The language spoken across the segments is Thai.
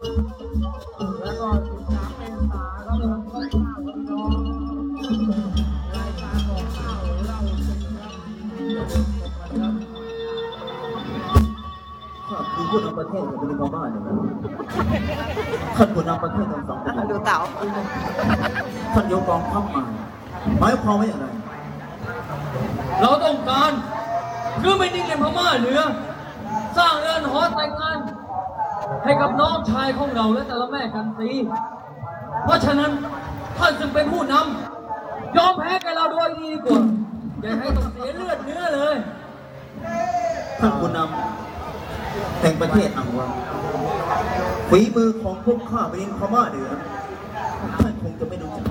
แล้วก็13เมษายนครับวันข้าวข้าวพี่น้องรายการของข้าวเราเป็นครับอย่ามชมกันครับข้าคือผู้นำประเทศขอเป็นพม่าเนี่ยนะท่านผู้นำประเทศทั้งสองประเทศดูเต่าท่านยกกองทัพมาหมายความว่าอย่างไรเราต้องการคือไม่นิ่งในพม่าเหนือสร้างเรือนหอแต่งงาน ให้กับน้องชายของเราและแต่ละแม่กันตีเพราะฉะนั้นท่านจึงเป็นผู้นำยอมแพ้กับเราโดยดีกว่าอย่าให้ต้องเสียเลือดเนื้อเลยท่านผู้นำแห่งประเทศอังวาฝีมือของพวกข้าเป็นพม่าเหนือท่านคงจะไม่รู้จัก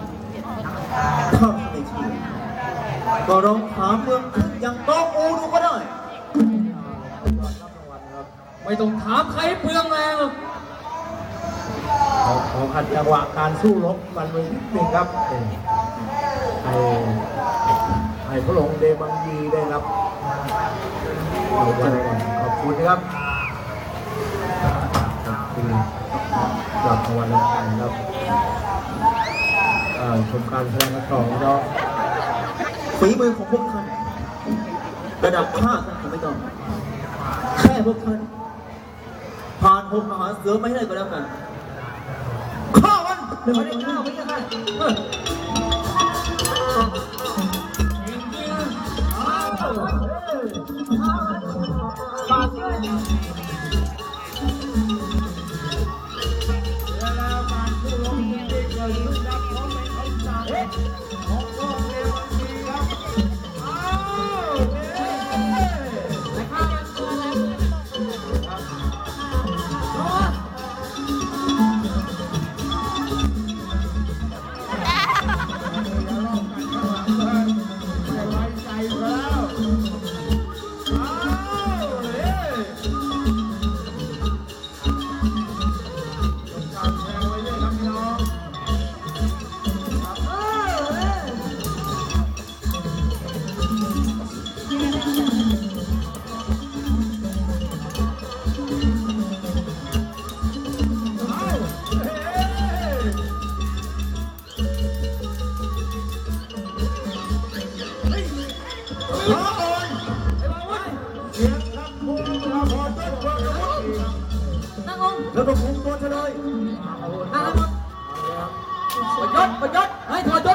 ถ้าไม่เชื่อก็ลองถามเมืองขึ้นอย่างต้องอูดูก็ได้ ไม่ต้องถามใครเปลืองแรงหรอกขอขอขัดจังหวะการสู้รบมันไปนิดนึงครับให้ให้พระองค์เดบังยีได้รับขอบคุณนะครับขอบคุณรับรางวัลรางวัลครับชมการแสดงกันต่อเนาะฝีมือของพวกท่านระดับข้าคไม่ต้องแค่พวกท่าน ผ่านพวกมหาเสือไม่ได้ก็แล้วกันข้าวันไม่ได้ข้าวไม่ได้เฮ้ยแล้ว นั่งลงแล้วก็คุมตัวเฉลยนั่งลงประยศประยศให้ถอดยศ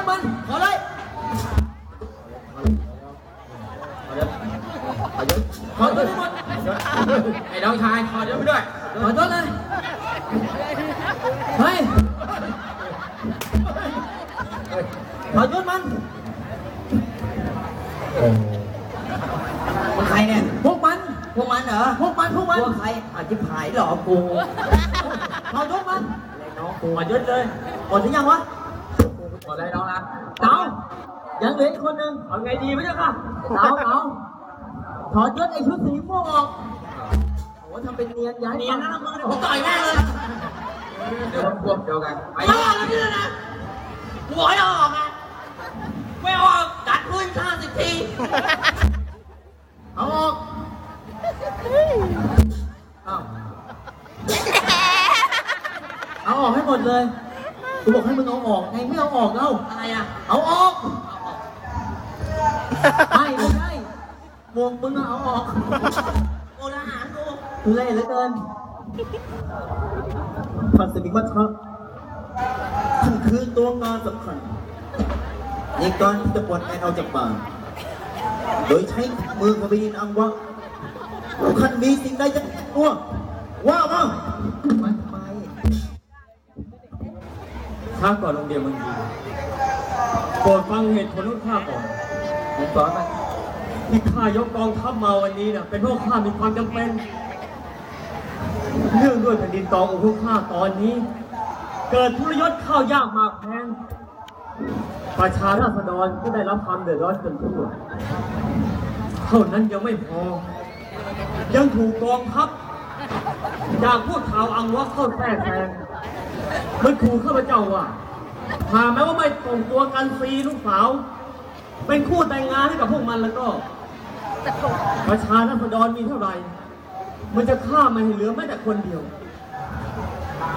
มัน ใครอาจจะหายหลอกกูถอดยศมันอะไรน้องกูถอดยศเลยหมดหรือยังวะขอได้น้องนะเต๋ายังเหลืออีกคนนึงเอาไงดีไหมเจ้าค่ะเต๋าเต๋าถอดยศไอ้ชุดสีม่วงออกโอ้ทำเป็นเนียนย้ายเนียนนะมึงเนี่ยวผมต่อยแม่เลยเดี๋ยวพวกเดียวกันไปไม่ออกเลยนี่นะหัวจะออกอะไม่ออกดัดพื้นข้าสิบที ให้หมดเลยกูบอกให้มึงเอาออกไงไม่เอาออกเล่าอะไรอะ เอาออกไม่ไม่ใช่หมวกมึงอะเอาออกโอทหารกูทุเล่เหลือเกินท่านสมิงมัทะท่านคือตัวงานสำคัญในการที่จะปลดแอนออกจากป่าโดยใช้มือของบินอังวะท่านมีสิ่งใดจะตัวว่ามา ข้าก่อนโรงเรียนมันดีโปรดฟังเหตุผลของข้าก่อนผมสอนมันที่ข้ายกกองทัพมาวันนี้นะเป็นเพราะข้ามีความจำเป็นเนื่องด้วยแผ่นดินตองของพวกข้าตอนนี้ เกิดทุรยศข้าวยากมากแพงประชาราษฎรก็ได้รับความเดือดร้อนจนทั่วเท่านั้นยังไม่พอ ยังถูกกองทัพจากพวกชาวอังวะเข้าแทรกแซง มันขู่ข้าพเจ้าว่าหากแม้ว่าไม่ส่งตัวกันฟรีลูกสาว เป็นคู่แต่งงานให้กับพวกมันแล้วก็ ประชาราษฎรมีเท่าไหร่ มันจะฆ่ามันให้เหลือแม้แต่คนเดียว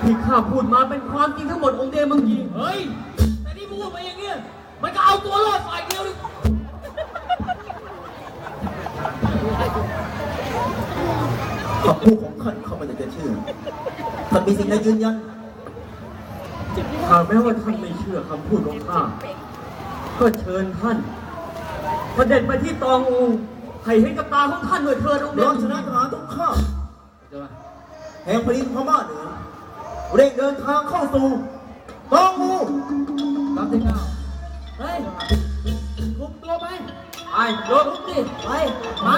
ที่ข้าพูดมาเป็นความจริงทั้งหมดองค์เดมังยีเฮ้ย แต่นี่พูดมาอย่างเงี้ย มันก็เอาตัวรอดฝ่ายเดียวดิคำพูดของท่านเขาไม่ได้จะเชื่อท่านมีสิ่งใดยืนยัน หากแม้ว่าท่านไม่เชื่อคำพูดของข้า ก็เชิญท่านพระเด็จไปที่ตองอูให้เห็นกับตาของท่านหน่อยเถิดองค์เดเรามังชยีนะทหารทุกข้าบใช่ไหมแห่งแผ่นดินพม่าเหนือเร่งเดินทางเข้าสู่ตองมูรับที่เก้าเฮ้ยคุมตัวไป ไปลุกลุกดิไป ไป